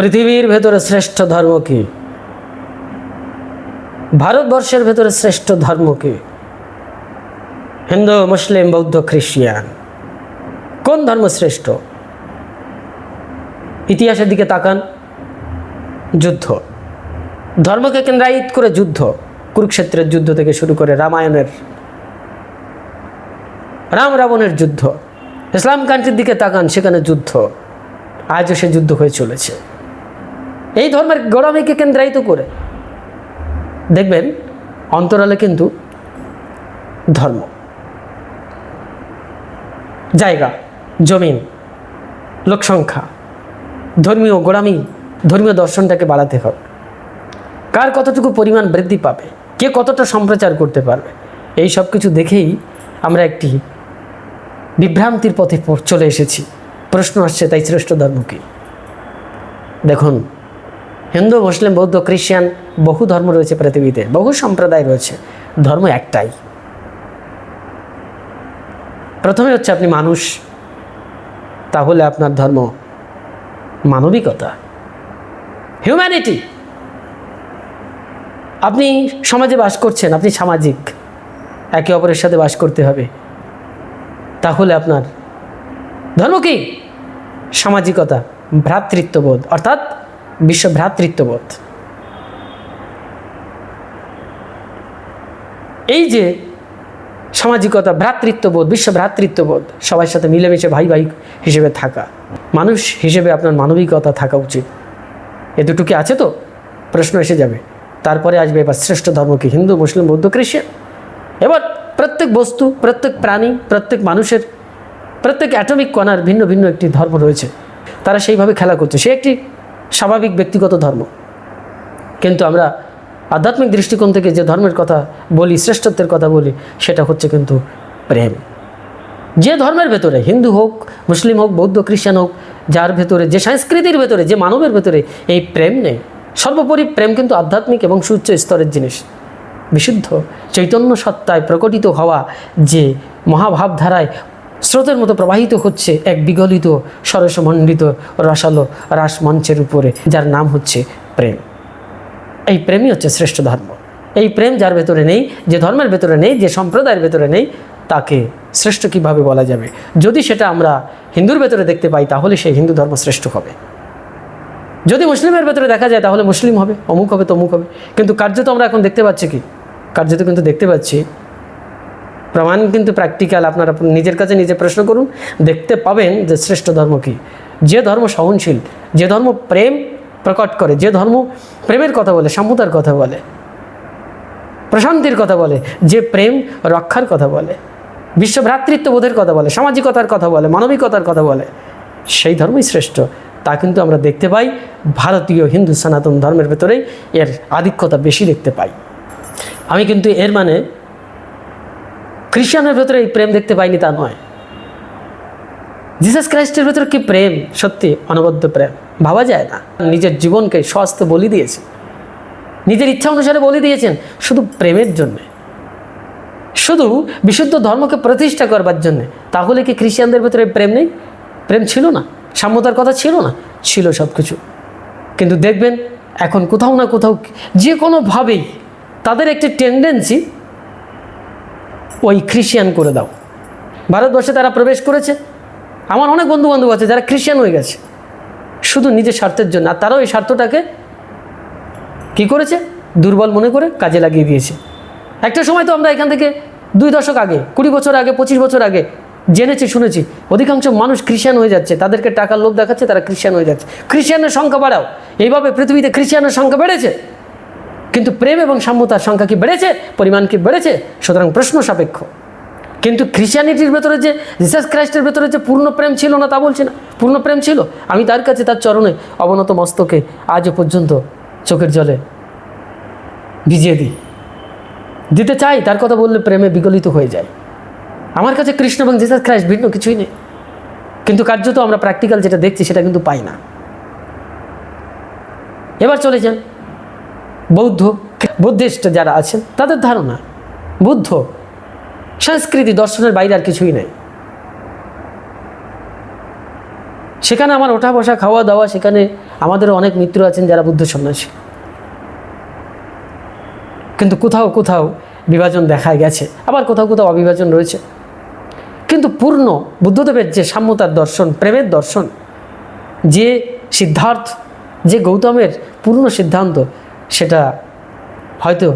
পৃথিবীর ভেতরে শ্রেষ্ঠ ধর্ম কি? ভারতবর্ষের ভেতরে শ্রেষ্ঠ ধর্ম কি? হিন্দু, মুসলিম, বৌদ্ধ খ্রিস্টিয়ান কোন ধর্ম শ্রেষ্ঠ? ইতিহাসের দিকে তাকান। যুদ্ধ। ধর্মকে কেন্দ্রায়িত করে যুদ্ধ। কুরুক্ষেত্রের যুদ্ধ থেকে শুরু করে রামায়ণের। রাম রাবণের যুদ্ধ। ইসলাম কান্ট্রির দিকে তাকান, সেখানে যুদ্ধ। আজও সে যুদ্ধ হয়ে চলেছে। এই ধর্মের গোড়ামিকে কেন্দ্রায়িত করে। দেখবেন, অন্তরালে কিন্তু ধর্ম। জায়গা, জমিন, লোকসংখ্যা, ধর্মীয় গোড়ামি, ধর্মীয় দর্শনটাকে বাড়াতে হবে। কার কতটুকু পরিমাণ বৃদ্ধি পাবে, কে কতটা সম্প্রচার করতে পারবে, এই সব কিছু দেখেই আমরা একটি বিভ্রান্তির পথে চলে এসেছি। প্রশ্ন আসছে, তাই শ্রেষ্ঠ ধর্ম কী? দেখুন হিন্দু, মুসলিম, বৌদ্ধ, খ্রিস্টান বহু ধর্ম রয়েছে পৃথিবীতে, বহু সম্প্রদায় রয়েছে। ধর্ম একটাই। প্রথমে হচ্ছে আপনি মানুষ, তাহলে আপনার ধর্ম মানবিকতা হিউম্যানিটি আপনি সমাজে বাস করছেন, আপনি সামাজিক, একে অপরের সাথে বাস করতে হবে। তাহলে আপনার ধর্ম কি? সামাজিকতা, ভ্রাতৃত্ববোধ, অর্থাৎ বিশ্ব ভ্রাতৃত্ববোধ এই যে সামাজিকতা, ভ্রাতৃত্ববোধ বিশ্ব ভ্রাতৃত্ববোধ সবার সাথে মিলেমিশে ভাই ভাই হিসেবে থাকা, মানুষ হিসেবে আপনার মানবিকতা থাকা উচিত। এ দুটো আছে তো? প্রশ্ন এসে যাবে। তারপরে আসবে এবার শ্রেষ্ঠ ধর্ম কি হিন্দু, মুসলিম, বৌদ্ধ, খ্রিস্টান। এবার প্রত্যেক বস্তু, প্রত্যেক প্রাণী, প্রত্যেক মানুষের, প্রত্যেক অ্যাটমিক কণার ভিন্ন ভিন্ন একটি ধর্ম রয়েছে। তারা সেইভাবে খেলা করছে। সে একটি স্বাভাবিক ব্যক্তিগত ধর্ম। কিন্তু আমরা আধ্যাত্মিক দৃষ্টিকোণ থেকে যে ধর্মের কথা বলি, শ্রেষ্ঠত্বের কথা বলি, সেটা হচ্ছে কিন্তু প্রেম। যে ধর্মের ভেতরে, হিন্দু হোক, মুসলিম হোক, বৌদ্ধ, খ্রিস্টান হোক, যার ভেতরে, যে সংস্কৃতির ভেতরে, যে মানবের ভেতরে এই প্রেম নেই, সর্বোপরি প্রেম কিন্তু আধ্যাত্মিক এবং সুচ্চ স্তরের জিনিস। বিশুদ্ধ চৈতন্য সত্তায় প্রকটিত হওয়া যে মহাভাবধারায় স্রোতের মতো প্রবাহিত হচ্ছে এক বিগলিত সরসমণ্ডিত রসালো রাসমঞ্চের উপরে, যার নাম হচ্ছে প্রেম। এই প্রেমই হচ্ছে শ্রেষ্ঠ ধর্ম। এই প্রেম যার ভেতরে নেই, যে ধর্মের ভেতরে নেই, যে সম্প্রদায়ের ভেতরে নেই, তাকে শ্রেষ্ঠ কীভাবে বলা যাবে? যদি সেটা আমরা হিন্দুর ভেতরে দেখতে পাই, তাহলে সেই হিন্দু ধর্ম শ্রেষ্ঠ হবে। যদি মুসলিমের ভেতরে দেখা যায়, তাহলে মুসলিম হবে, অমুক হবে, তমুক হবে। কিন্তু কার্য তো আমরা এখন দেখতে পাচ্ছি কি? কার্য তো কিন্তু দেখতে পাচ্ছি প্রমাণ, কিন্তু প্র্যাকটিক্যাল আপনারা নিজের কাছে নিজে প্রশ্ন করুন, দেখতে পাবেন যে শ্রেষ্ঠ ধর্ম কি। যে ধর্ম সহনশীল, যে ধর্ম প্রেম প্রকট করে, যে ধর্ম প্রেমের কথা বলে, সাম্যতার কথা বলে, প্রশান্তির কথা বলে, যে প্রেম রক্ষার কথা বলে বিশ্ব ভ্রাতৃত্ববোধের কথা বলে, সামাজিকতার কথা বলে, মানবিকতার কথা বলে, সেই ধর্মই শ্রেষ্ঠ। তা কিন্তু আমরা দেখতে পাই, ভারতীয় হিন্দু সনাতন ধর্মের ভেতরেই এর আধিক্যতা বেশি দেখতে পাই। আমি কিন্তু এর মানে খ্রিস্টানের ভেতরে এই প্রেম দেখতে পাইনি তা নয়। জিসাস ক্রাইস্টের ভেতরে কি প্রেম? সত্যি, অনবদ্য প্রেম। ভাবা যায় না। নিজের জীবনকে স্বাস্থ্য বলি দিয়েছে নিজের ইচ্ছা অনুসারে বলি দিয়েছেন, শুধু প্রেমের জন্যে। শুধু বিশুদ্ধ ধর্মকে প্রতিষ্ঠা করবার জন্যে। তাহলে কি খ্রিস্টানদের ভেতরে প্রেম নেই? প্রেম ছিল না। সাম্যতার কথা ছিল না? ছিল সব কিছু কিন্তু দেখবেন, এখন কোথাও না কোথাও যে কোনোভাবেই তাদের একটি টেন্ডেন্সি ওই খ্রিস্টান করে দাও। ভারতবর্ষে তারা প্রবেশ করেছে। আমার অনেক বন্ধু বান্ধব আছে যারা খ্রিস্টান হয়ে গেছে। শুধু নিজের স্বার্থের জন্য। আর তারাও এই স্বার্থটাকে কি করেছে? দুর্বল মনে করে কাজে লাগিয়ে দিয়েছে। একটা সময় তো আমরা এখান থেকে দুই দশক আগে, কুড়ি বছর আগে, পঁচিশ বছর আগে জেনেছি, শুনেছি, অধিকাংশ মানুষ খ্রিস্টান হয়ে যাচ্ছে। তাদেরকে টাকার লোভ দেখাচ্ছে, তারা খ্রিস্টান হয়ে যাচ্ছে। খ্রিস্টানের সংখ্যা বাড়াও। এইভাবে পৃথিবীতে খ্রিস্টানের সংখ্যা বেড়েছে। কিন্তু প্রেম এবং সাম্যতার সংখ্যা কি বেড়েছে? পরিমাণ কি বেড়েছে? সুতরাং প্রশ্ন সাপেক্ষ। কিন্তু খ্রিস্টানিটির ভেতরে যে জিসাস ক্রাইস্টের ভেতরে যে পূর্ণ প্রেম ছিল না তা বলছি না। পূর্ণ প্রেম ছিল? আমি তার কাছে তার চরণে অবনত মস্তকে আজও পর্যন্ত চোখের জলে ভিজিয়ে দিই। দিতে চাই, তার কথা বললে প্রেমে বিগলিত হয়ে যায়। আমার কাছে কৃষ্ণ এবং জিসাস ক্রাইস্ট ভিন্ন কিছুই নেই। কিন্তু কার্যত আমরা প্র্যাকটিক্যাল যেটা দেখছি সেটা কিন্তু পাই না। এবার চলে যান। বৌদ্ধ, বুদ্ধিস্ট যারা আছেন, তাদের ধারণা, বুদ্ধ, সংস্কৃতি দর্শনের বাইরে আর কিছুই নেই। সেখানে আমার ওঠা বসা, খাওয়া দাওয়া, সেখানে আমাদেরও অনেক মিত্র আছেন যারা বুদ্ধ সন্ন্যাসী। কিন্তু কোথাও কোথাও বিভাজন দেখা গেছে, আবার কোথাও কোথাও অবিভাজন রয়েছে। কিন্তু পূর্ণ বুদ্ধদেবের যে সাম্যতার দর্শন, প্রেমের দর্শন, যে সিদ্ধার্থ, যে গৌতমের পূর্ণ সিদ্ধান্ত সেটা হয়তো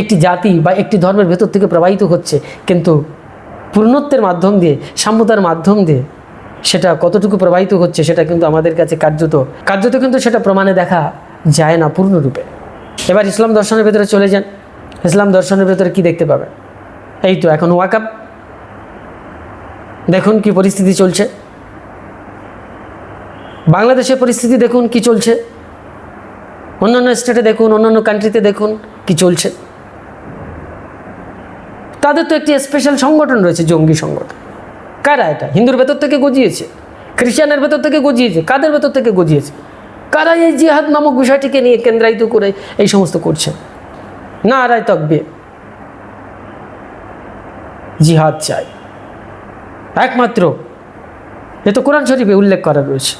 একটি জাতি বা একটি ধর্মের ভেতর থেকে প্রবাহিত হচ্ছে, কিন্তু পূর্ণত্বের মাধ্যম দিয়ে, সাম্যতার মাধ্যম দিয়ে সেটা কতটুকু প্রবাহিত হচ্ছে সেটা কিন্তু আমাদের কাছে কার্যত কার্যত কিন্তু সেটা প্রমাণে দেখা যায় না পূর্ণরূপে। এবার ইসলাম দর্শনের ভেতরে চলে যান। ইসলাম দর্শনের ভেতরে কি দেখতে পাবেন? এই তো এখন ওয়াকাপ দেখুন কি পরিস্থিতি চলছে। বাংলাদেশের পরিস্থিতি দেখুন কি চলছে। অন্যান্য স্টেটে দেখুন, অন্যান্য কান্ট্রিতে দেখুন কি চলছে। তাদের তো একটি স্পেশাল সংগঠন রয়েছে, জঙ্গি সংগঠন। কারা এটা? হিন্দুর ভেতর থেকে গজিয়েছে খ্রিস্টানের ভেতর থেকে গজিয়েছে, কাদের ভেতর থেকে গজিয়েছে? কারা এই জিহাদ নামক বিষয়টিকে নিয়ে কেন্দ্রায়িত করে এই সমস্ত করছে? না রায় তকবে জিহাদ চাই একমাত্র, এ তো কোরআন শরীফে উল্লেখ করা রয়েছে।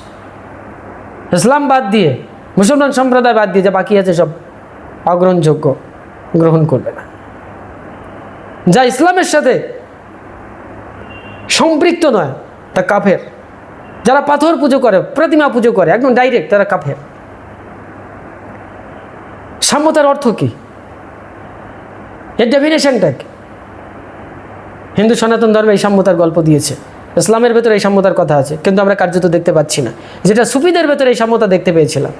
ইসলাম বাদ দিয়ে মুসলমান সম্প্রদায় বাদ দিয়ে যা বাকি আছে সব অগ্রহণযোগ্য, গ্রহণ করবে না। যা ইসলামের সাথে সম্পৃক্ত নয়, তা কাফের। যারা পাথর পুজো করে, প্রতিমা পুজো করে, একদম ডাইরেক্ট তারা কাফের। সাম্যতার অর্থ কি? এর ডেফিনেশনটা কি? হিন্দু সনাতন ধর্মে এই সাম্যতার গল্প দিয়েছে। ইসলামের ভেতরে এই সাম্যতার কথা আছে, কিন্তু আমরা কার্যত দেখতে পাচ্ছি না। যেটা সুফিদের ভেতরে এই সাম্যতা দেখতে পেয়েছিলাম।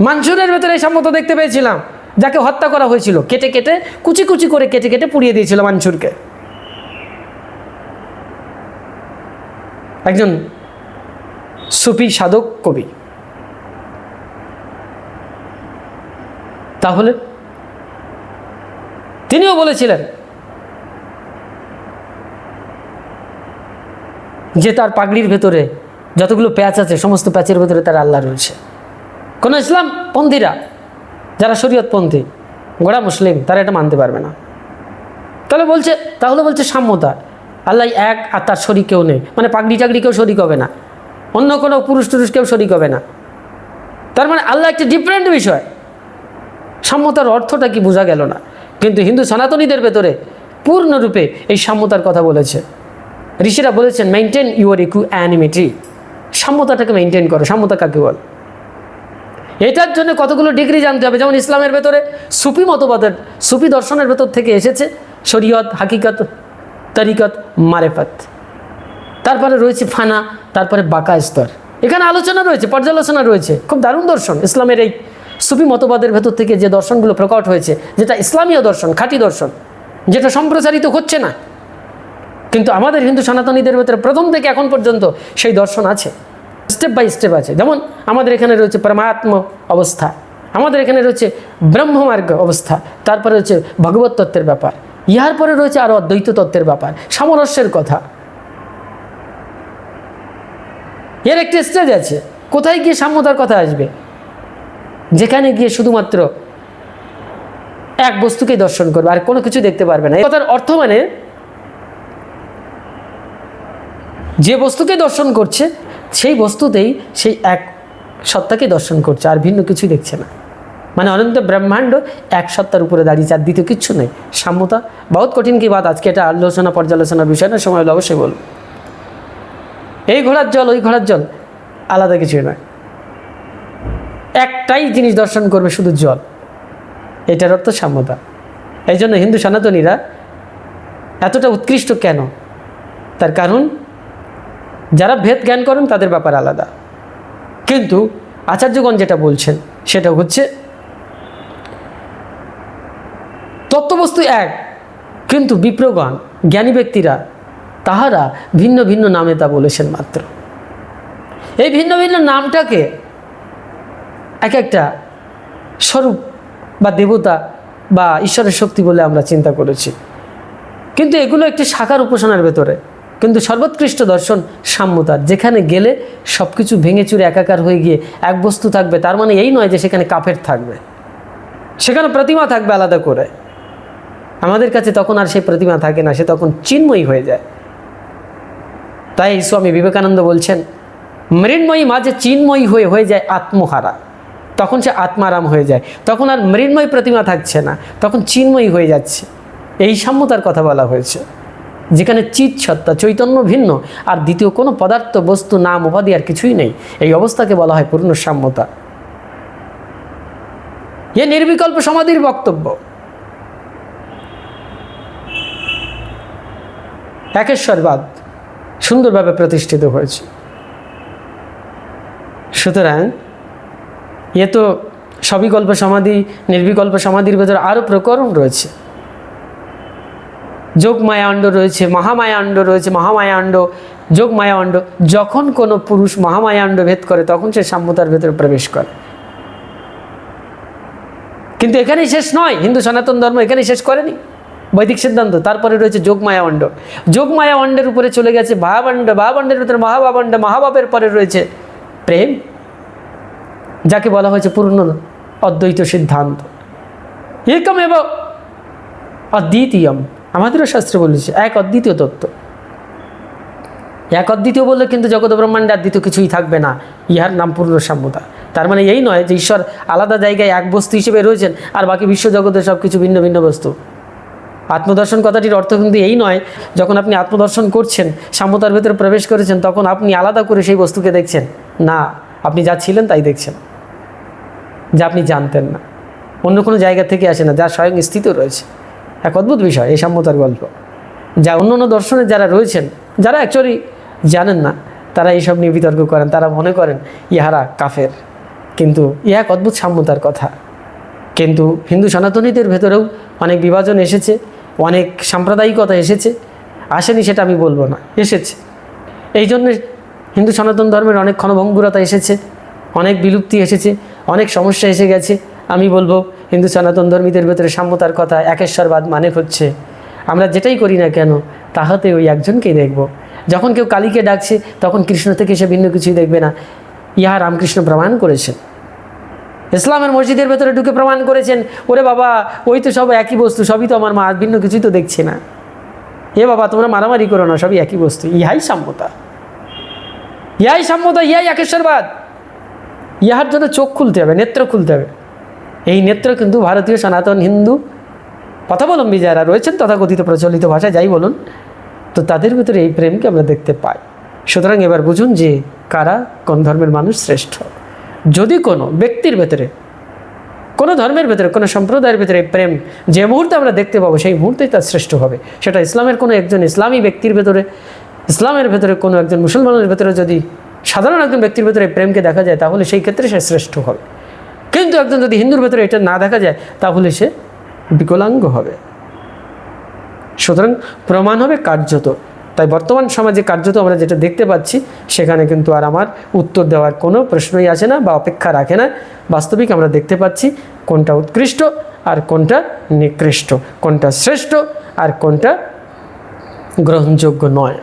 মানসুরের ভেতরে এই সাম্যতা দেখতে পেয়েছিলাম, যাকে হত্যা করা হয়েছিল। কেটে কেটে, কুচি কুচি করে কেটে কেটে পুড়িয়ে দিয়েছিল মানসুরকে। একজন সুফি সাধক কবি। তাহলে তিনিও বলেছিলেন যে তার পাগড়ির ভেতরে যতগুলো প্যাচ আছে, সমস্ত প্যাচের ভেতরে তার আল্লাহ রয়েছে। কোনো ইসলাম পন্থীরা, যারা শরীয়তপন্থী গোড়া মুসলিম, তারা এটা মানতে পারবে না। তাহলে বলছে তাহলে বলছে সাম্যতা। আল্লাহ এক আর তার শরিক কেউ নেই। মানে পাগড়ি টাগড়ি কেউ শরিক হবে না। অন্য কোনো পুরুষ টুরুষ কেউ শরিক হবে না। তার মানে আল্লাহ একটি ডিফারেন্ট বিষয়। সাম্যতার অর্থটা কি বোঝা গেল না। কিন্তু হিন্দু সনাতনীদের ভেতরে পূর্ণরূপে এই সাম্যতার কথা বলেছে। ঋষিরা বলেছেন মেনটেন ইউর ইকু অ্যানিমিটি সাম্যতাটাকে মেনটেন করো। সাম্যতা কাকে বল? এটার জন্য কতগুলো ডিগ্রি জানতে হবে? যেমন ইসলামের ভেতরে সুফি মতবাদের, সুফি দর্শনের ভেতর থেকে এসেছে শরীয়ত, হাকিকত, তরিকত, মারেফত। তারপরে রয়েছে ফানা, তারপরে বাঁকা স্তর। এখানে আলোচনা রয়েছে, পর্যালোচনা রয়েছে। খুব দারুণ দর্শন ইসলামের এই সুফি মতবাদের ভেতর থেকে যে দর্শনগুলো প্রকট হয়েছে, যেটা ইসলামীয় দর্শন, খাঁটি দর্শন, যেটা সম্প্রচারিত হচ্ছে না। কিন্তু আমাদের হিন্দু সনাতনীদের ভেতরে প্রথম থেকে এখন পর্যন্ত সেই দর্শন আছে। স্টেপ বাই স্টেপ আছে। যেমন আমাদের এখানে রয়েছে পরমাত্ম অবস্থা, আমাদের এখানে রয়েছে ব্রহ্মমার্গ অবস্থা, তারপরে রয়েছে ভগবত তত্ত্বের ব্যাপার ইহার পরে রয়েছে আরও অদ্বৈত তত্ত্বের ব্যাপার সামরস্যের কথা। এর একটি স্টেজ আছে, কোথায় গিয়ে সাম্যতার কথা আসবে? যেখানে গিয়ে শুধুমাত্র এক বস্তুকে দর্শন করবে, আর কোনো কিছু দেখতে পারবে না। এই কথার অর্থ মানে যে বস্তুকে দর্শন করছে সেই বস্তুতেই সেই এক সত্তাকে দর্শন করছে, আর ভিন্ন কিছুই দেখছে না। মানে অনন্ত ব্রহ্মাণ্ড এক সত্তার উপরে দাঁড়িয়ে আর দ্বিতীয় কিচ্ছু নেই। সাম্যতা, বহুত কঠিন কি বাদ আজকে এটা আলোচনা পর্যালোচনার বিষয় না, সময় অবশ্যই বলব। এই ঘোড়ার জল, ওই ঘোড়ার জল, আলাদা কিছুই নয়। একটাই জিনিস দর্শন করবে শুধু জল। এটার অর্থ সাম্যতা। এই জন্য হিন্দু সনাতনীরা এতটা উৎকৃষ্ট কেন? তার কারণ যারা ভেদ জ্ঞান করেন তাদের ব্যাপার আলাদা। কিন্তু আচার্যগণ যেটা বলছেন, সেটা হচ্ছে তত্ত্ববস্তু এক, কিন্তু বিপ্রগণ, জ্ঞানী ব্যক্তিরা তাহারা ভিন্ন ভিন্ন নামে তা বলেছেন মাত্র। এই ভিন্ন ভিন্ন নামটাকে এক একটা স্বরূপ বা দেবতা বা ঈশ্বরের শক্তি বলে আমরা চিন্তা করেছি। কিন্তু এগুলো একটি শাখার উপাসনার ভেতরে। কিন্তু সর্বোৎকৃষ্ট দর্শন সাম্যতার। যেখানে গেলে সব কিছু ভেঙে চুরে একাকার হয়ে গিয়ে এক বস্তু থাকবে, তার মানে এই নয় যে সেখানে কাফের থাকবে। সেখানে প্রতিমা থাকবে আলাদা করে। আমাদের কাছে তখন আর সেই প্রতিমা থাকে না, সে তখন চিন্ময়ী হয়ে যায়। তাই স্বামী বিবেকানন্দ বলছেন, মৃন্ময়ী মাঝে চিন্ময়ী হয়ে হয়ে যায় আত্মহারা। তখন সে আত্মারাম হয়ে যায়। তখন আর মৃন্ময় প্রতিমা থাকছে না, তখন চিন্ময়ী হয়ে যাচ্ছে। এই সাম্যতার কথা বলা হয়েছে। যেখানে চিত সত্তা, চৈতন্য ভিন্ন, আর দ্বিতীয় কোনো পদার্থ, বস্তু, নাম, উপাধি আর কিছুই নেই। এই অবস্থাকে বলা হয় পূর্ণ সাম্যতা এ নির্বিকল্প সমাধির বক্তব্য। একেশ্বরবাদ সুন্দরভাবে প্রতিষ্ঠিত হয়েছে। সুতরাং এ তো সবিকল্প সমাধি, নির্বিকল্প সমাধির ভেতরে আরও প্রকরণ রয়েছে। যোগ মায়াণ্ড রয়েছে, মহামায়াণ্ড রয়েছে, মহামায়াণ্ড যোগ মায়াণ্ড যখন কোনো পুরুষ মহামায়াণ্ড ভেদ করে, তখন সে সাম্যতার ভেতরে প্রবেশ করে। কিন্তু এখানেই শেষ নয়, হিন্দু সনাতন ধর্ম এখানেই শেষ করেনি। বৈদিক সিদ্ধান্ত, তারপরে রয়েছে যোগমায়া অণ্ড যোগমায়া অণ্ডের উপরে চলে গেছে ভাবাণ্ড, ভাবাণ্ডের ভিতরে মহাভাবাণ্ড, মহাভাবের পরে রয়েছে প্রেম, যাকে বলা হয়েছে পূর্ণ অদ্বৈত সিদ্ধান্ত। একম এব অদ্বিতীয়ম। আমাদেরও শাস্ত্রে বলেছে, এক অদ্বিতীয় তত্ত্ব। এক অদ্বিতীয় বললে কিন্তু জগৎ ব্রহ্মাণ্ডে আর দ্বিতীয় কিছুই থাকবে না, ইহার নাম পূর্ণ সাম্যতা তার মানে এই নয় যে ঈশ্বর আলাদা জায়গায় এক বস্তু হিসেবে রয়েছেন আর বাকি বিশ্ব জগতের সব কিছু ভিন্ন ভিন্ন বস্তু। আত্মদর্শন কথাটির অর্থ কিন্তু এই নয়, যখন আপনি আত্মদর্শন করছেন, সাম্যতার ভেতরে প্রবেশ করেছেন, তখন আপনি আলাদা করে সেই বস্তুকে দেখছেন। না, আপনি যা ছিলেন তাই দেখছেন। যা আপনি জানতেন না। অন্য কোনো জায়গা থেকে আসে না, যা স্বয়ং স্থিত রয়েছে। এক অদ্ভুত বিষয় এই সাম্যতার গল্প। যা অন্য অন্য দর্শনে যারা রয়েছেন, যারা অ্যাকচুয়ালি জানেন না, তারা এইসব নিয়ে বিতর্ক করেন, তারা মনে করেন ইহারা কাফের। কিন্তু ইহা এক অদ্ভুত সাম্যতার কথা। কিন্তু হিন্দু সনাতনীদের ভেতরেও অনেক বিভাজন এসেছে, অনেক সাম্প্রদায়িকতা এসেছে, আসেনি সেটা আমি বলব না, এসেছে। এই জন্যে হিন্দু সনাতন ধর্মের অনেক ক্ষণভঙ্গুরতা এসেছে, অনেক বিলুপ্তি এসেছে, অনেক সমস্যা এসে গেছে আমি বলব, হিন্দু সনাতন ধর্মীদের ভেতরে সাম্যতার কথা একেশ্বরবাদ মানে হচ্ছে, আমরা যেটাই করি না কেন, তাহাতে ওই একজনকেই দেখব। যখন কেউ কালীকে ডাকছে, তখন কৃষ্ণ থেকে সে ভিন্ন কিছুই দেখবে না। ইহা রামকৃষ্ণ প্রমাণ করেছেন। ইসলামের মসজিদের ভেতরে ঢুকে প্রমাণ করেছেন, ওরে বাবা, ওই তো সব একই বস্তু, সবই তো আমার মা ভিন্ন কিছুই তো দেখছি না। এ বাবা, তোমরা মারামারি করো না, সবই একই বস্তু, ইহাই সাম্যতা। ইহাই সাম্যতা, ইহাই একেশ্বরবাদ। ইহার জন্য চোখ খুলতে হবে, নেত্র খুলতে হবে। এই নেত্র কিন্তু ভারতীয় সনাতন হিন্দু পথাবলম্বী যারা রয়েছেন তথাকথিত প্রচলিত ভাষায় যাই বলুন, তো তাদের ভিতরে এই প্রেমকে আমরা দেখতে পাই। সুতরাং এবার বুঝুন যে কারা কোন ধর্মের মানুষ শ্রেষ্ঠ। যদি কোনো ব্যক্তির ভেতরে, কোনো ধর্মের ভেতরে, কোনো সম্প্রদায়ের ভেতরে প্রেম যে মুহূর্তে আমরা দেখতে পাবো, সেই মুহূর্তেই তার শ্রেষ্ঠ হবে। সেটা ইসলামের কোনো একজন ইসলামী ব্যক্তির ভেতরে, ইসলামের ভেতরে কোনো একজন মুসলমানের ভেতরে যদি সাধারণ একজন ব্যক্তির ভেতরে প্রেমকে দেখা যায়, তাহলে সেই ক্ষেত্রে সে শ্রেষ্ঠ হবে। কিন্তু একজন যদি হিন্দুর ভেতরে এটা না দেখা যায়, তাহলে সে বিকলাঙ্গ হবে। সুতরাং প্রমাণ হবে কার্যত। তাই বর্তমান সমাজে কার্যত আমরা যেটা দেখতে পাচ্ছি, সেখানে কিন্তু আর আমার উত্তর দেওয়ার কোনো প্রশ্নই আসে না বা অপেক্ষা রাখে না। বাস্তবিক আমরা দেখতে পাচ্ছি কোনটা উৎকৃষ্ট আর কোনটা নিকৃষ্ট, কোনটা শ্রেষ্ঠ আর কোনটা গ্রহণযোগ্য নয়।